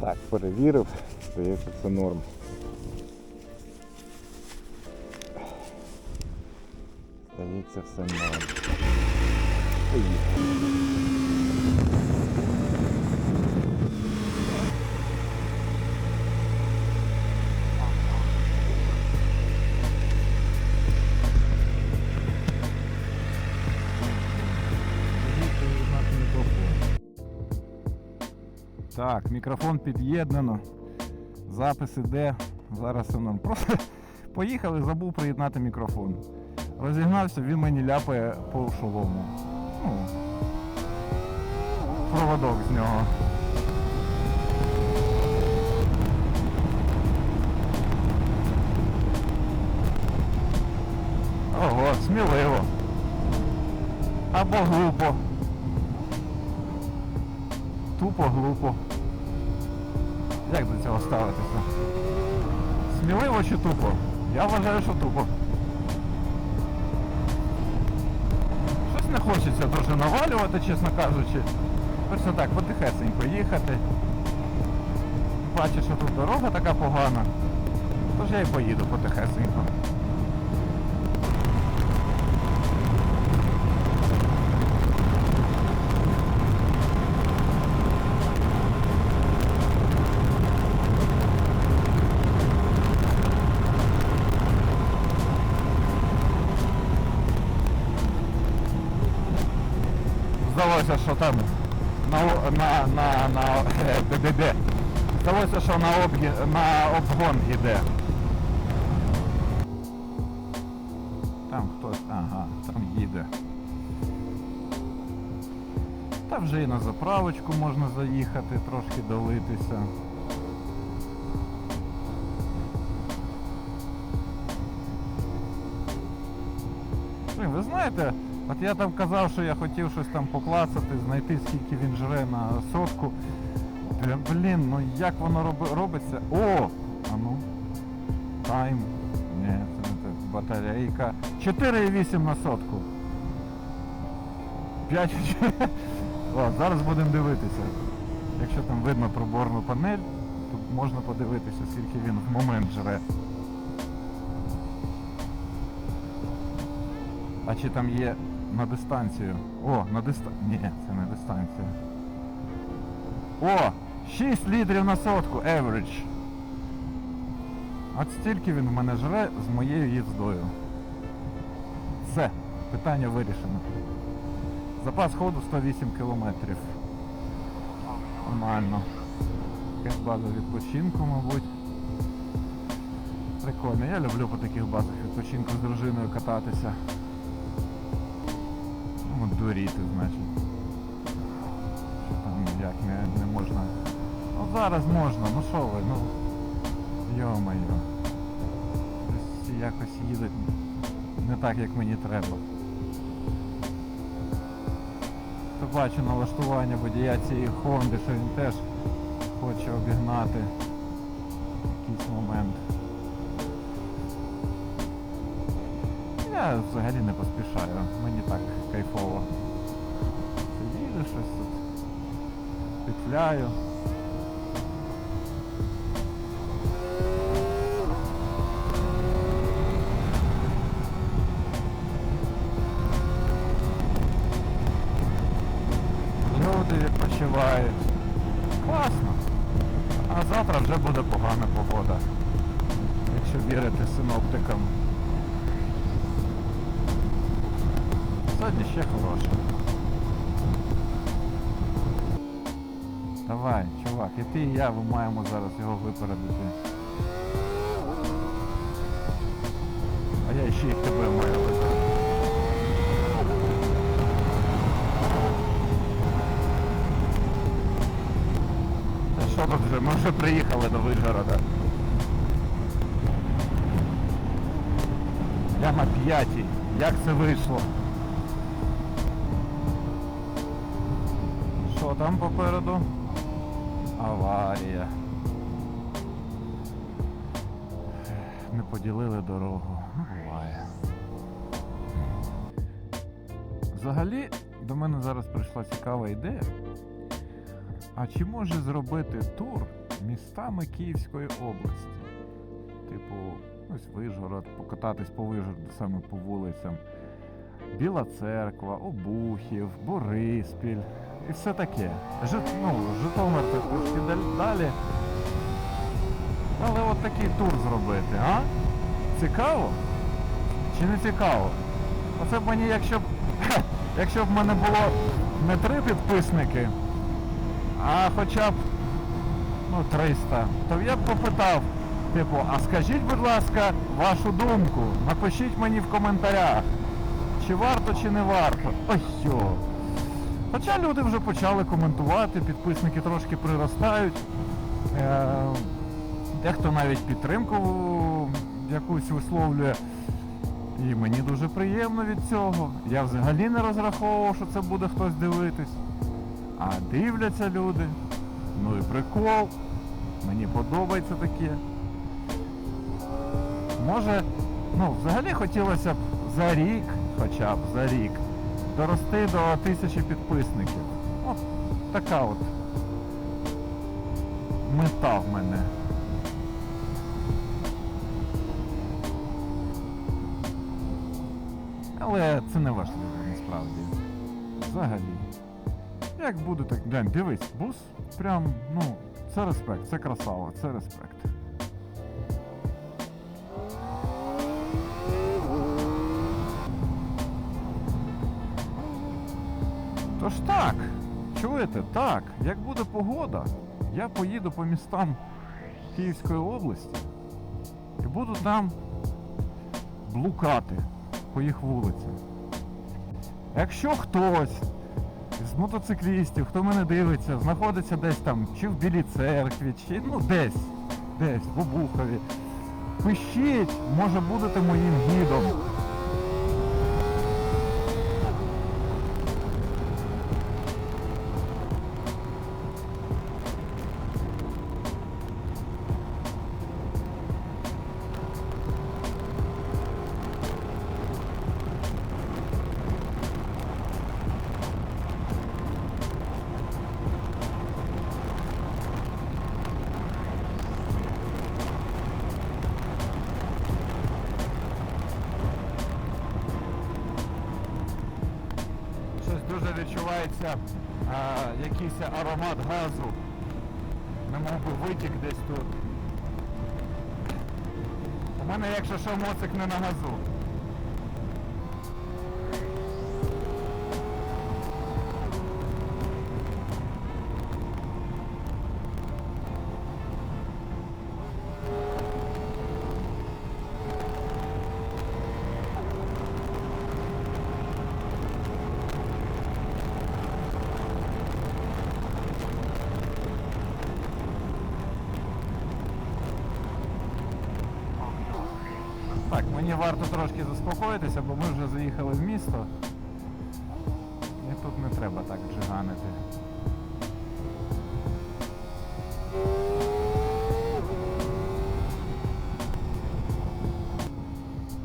Так, перевірив, здається, це норм. Здається, все норм. Поїхали. Так, мікрофон під'єднано. Запис іде. Зараз воно. Просто поїхали, забув приєднати мікрофон. Розігнався, він мені ляпає по шолому. Ну, проводок з нього. Ого, сміливо. Або глупо. Тупо глупо. Як до цього ставитися? Сміливо чи тупо? Я вважаю, що тупо. Щось не хочеться дуже навалювати, чесно кажучи. Просто так, потихесенько їхати. Бачу, що тут дорога така погана. Тож я і поїду потихесенько. Здалося, що там на, на, на, на, е, де. Здалося, що на, обгі, на обгон іде. Там хтось, ага, там їде. Та вже і на заправочку можна заїхати, трошки долитися. Ви знаєте, от я там казав, що я хотів щось там поклацати, знайти скільки він жре на сотку. Блін, ну як воно роби- робиться? О! А ну. Тайм. Ні, це не те. Батарейка. 4,8 на сотку. 5. О, зараз будемо дивитися. Якщо там видно проборну панель, то можна подивитися, скільки він в момент жре. А чи там є на дистанцію? О, на дистанцію. Ні, це не дистанція. О! 6 літрів на сотку, average. От стільки він в мене жре з моєю їздою. Все, питання вирішено. Запас ходу 108 кілометрів. Нормально. Якась база відпочинку, мабуть. Прикольно, я люблю по таких базах відпочинку з дружиною кататися. Ну, значить. Що там як не, не можна. Ну зараз можна, ну що ви, ну. Йо-моє. Якось їдуть не так, як мені треба. То бачу налаштування водія цієї Хонди, що він теж хоче обігнати якийсь момент. Я взагалі не поспішаю, мені так кайфово. Їду щось тут, петляю. Люди відпочивають. Класно. А завтра вже буде погана погода. Якщо вірити синоптикам. Сьогодні ще хороше. Давай, чувак, і ти і я ми маємо зараз його випередити. А я ще й тебе маю випередити. Та що тут вже? Ми вже приїхали до Вижгорода. Я на п'ятій. Як це вийшло? Що там попереду? Аварія. Не поділили дорогу. Ну, буває. Взагалі, до мене зараз прийшла цікава ідея. А чи може зробити тур містами Київської області? Типу, ось Вижгород, покататись по Вижгороду саме по вулицям. Біла церква, Обухів, Бориспіль і все таке. Ну, Житомир це трошки далі. Але от такий тур зробити, а? Цікаво? Чи не цікаво? Оце б мені, якщо б, якщо б в мене було не три підписники, а хоча б ну, 300, то я б попитав, типу, а скажіть, будь ласка, вашу думку, напишіть мені в коментарях, чи варто, чи не варто. Ой йо. Хоча люди вже почали коментувати, підписники трошки приростають. Е, дехто навіть підтримку якусь висловлює. І мені дуже приємно від цього. Я взагалі не розраховував, що це буде хтось дивитись. А дивляться люди. Ну і прикол. Мені подобається таке. Може, ну, взагалі хотілося б за рік, хоча б за рік, дорости до тисячі підписників. От така от мета в мене. Але це не важливо насправді. Взагалі. Як буде так. Глянь, дивись, бус прям, ну, це респект, це красава, це респект. Тож так, чуєте, так, як буде погода, я поїду по містам Київської області і буду там блукати по їх вулицям. Якщо хтось з мотоциклістів, хто мене дивиться, знаходиться десь там, чи в Білій церкві, чи ну десь, десь, в Обухові, пишіть, може будете моїм гідом. Відчувається а, якийсь аромат газу. Не мов би витік десь тут. У мене, якщо що, моцик не на газу. Мені варто трошки заспокоїтися, бо ми вже заїхали в місто. І тут не треба так джиганити.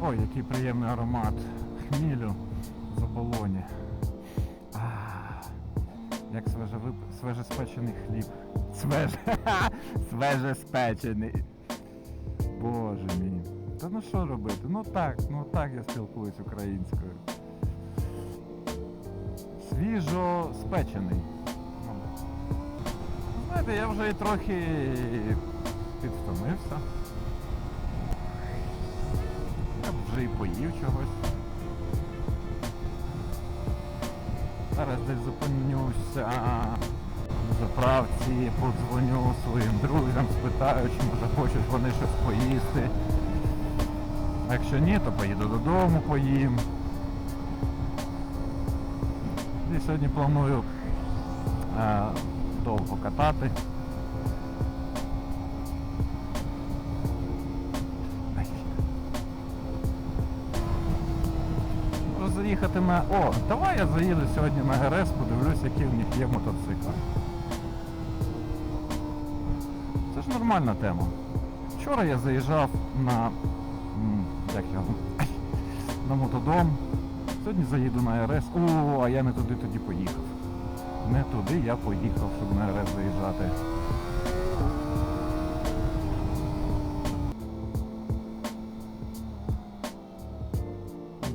Ой, який приємний аромат хмілю в оболоні. Як свеже вип... свежеспечений хліб. Свеже... Свежеспечений. Боже мій. Та ну що робити? Ну так, ну так я спілкуюсь українською. Свіжо спечений. Ну, Знаєте, я вже і трохи підвтомився. Я б вже і поїв чогось. Зараз десь зупинюся на заправці, подзвоню своїм друзям, спитаю, чи може хочуть вони щось поїсти. А якщо ні, то поїду додому, поїм. І сьогодні планую е, довго катати. Заїхати на... О, давай я заїду сьогодні на ГРС, подивлюсь, які в них є мотоцикли. Це ж нормальна тема. Вчора я заїжджав на. Як його? На мотодом. Сьогодні заїду на РС. О, а я не туди тоді поїхав. Не туди я поїхав, щоб на РФ заїжджати.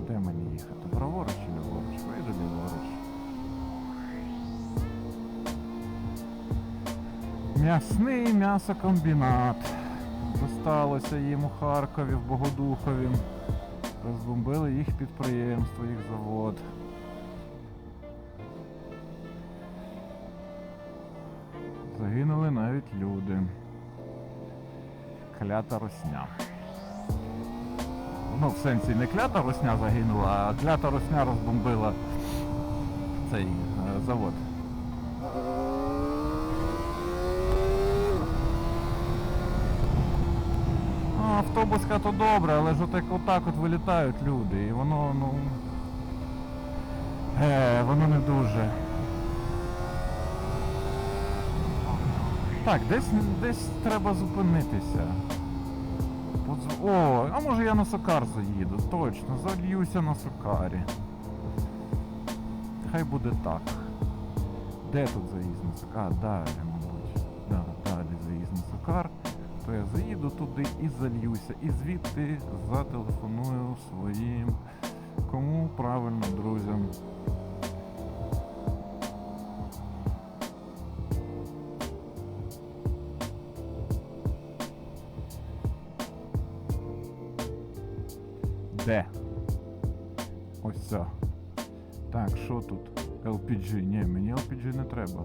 Де мені їхати? Праворуч чи ліворуч? Вийду ліворуч. М'ясний м'ясокомбінат. Досталося їм у Харкові, в Богодухові. Розбомбили їх підприємство, їх завод. Загинули навіть люди. Клята росня. Ну, в сенсі не клята росня загинула, а клята росня розбомбила цей е, завод. Ну, автобуска то добре, але ж отак, отак от вилітають люди, і воно, ну. Е, воно не дуже. Так, десь, десь треба зупинитися. О, а може я на Сокар заїду? Точно, зальюся на Сокарі. Хай буде так. Де тут заїзд на Сокар? А, далі, мабуть. Да, далі заїзд на Сокар. Я заїду туди і зальюся. І звідти зателефоную своїм. Кому правильно, друзям. Де? Ось це. Так, що тут? LPG. Ні, мені LPG не треба.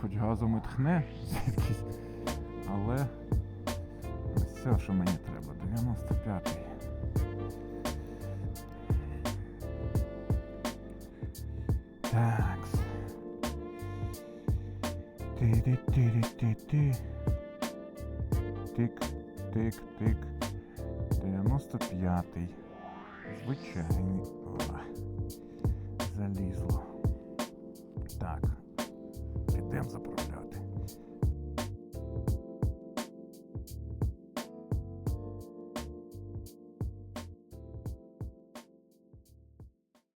Хоч газом і тхне звідкись. Але все, що мені треба. 95-й. Так. Ти-ти-ти-ти-ти-ти. Тик, тик, тик. 95-й. Звичайний. О, залізло. Так. Підемо за